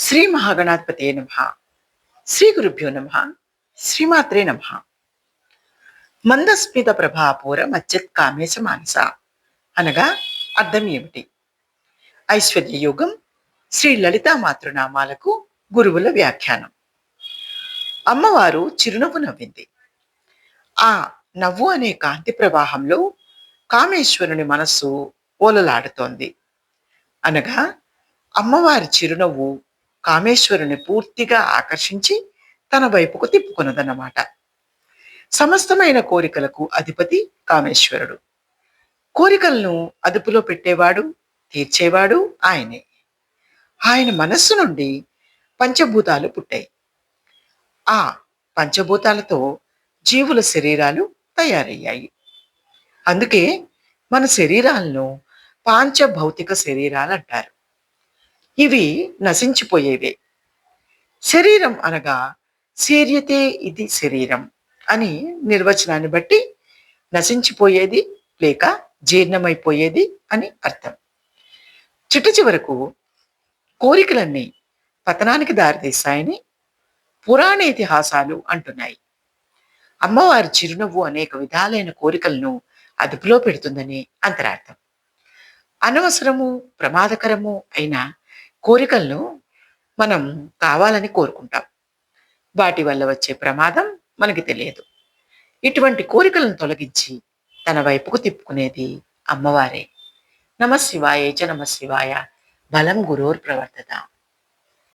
శ్రీ మహాగణాధిపతే నమ. శ్రీ గురుభ్యో నమ. శ్రీమాత్రే నమ. మందస్మిత ప్రభాపూర మజ్జత్ కామేశ మానస. అనగా అర్థం ఏమిటి? ఐశ్వర్య యోగం శ్రీ లలితా మాతృనామాలకు గురువుల వ్యాఖ్యానం. అమ్మవారు చిరునవ్వు నవ్వింది. ఆ నవ్వు అనే కాంతి ప్రవాహంలో కామేశ్వరుని మనస్సు ఓలలాడుతోంది. అనగా అమ్మవారి చిరునవ్వు కామేశ్వరుని పూర్తిగా ఆకర్షించి తన వైపుకు తిప్పుకున్నదన్నమాట. సమస్తమైన కోరికలకు అధిపతి కామేశ్వరుడు. కోరికలను అదుపులో పెట్టేవాడు తీర్చేవాడు ఆయనే. ఆయన మనస్సు నుండి పంచభూతాలు పుట్టాయి. ఆ పంచభూతాలతో జీవుల శరీరాలు తయారయ్యాయి. అందుకే మన శరీరాలను పాంచభౌతిక శరీరాలు అంటారు. ఇవి నశించిపోయేవే. శరీరం అనగా శీర్యతే ఇది శరీరం అని నిర్వచనాన్ని బట్టి నశించిపోయేది లేక జీర్ణమైపోయేది అని అర్థం. చిట్ట చివరకు కోరికలన్నీ పతనానికి దారితీస్తాయని పురాణ ఇతిహాసాలు అంటున్నాయి. అమ్మవారి చిరునవ్వు అనేక విధాలైన కోరికలను అదుపులో పెడుతుందని అంతరార్థం. అనవసరము ప్రమాదకరము అయిన కోరికలను మనం కావాలని కోరుకుంటాం. వాటి వల్ల వచ్చే ప్రమాదం మనకి తెలియదు. ఇటువంటి కోరికలను తొలగించి తన వైపుకు తిప్పుకునేది అమ్మవారే. నమ శివాయ చ నమ శివాయ బలం గురోర్ ప్రవర్తత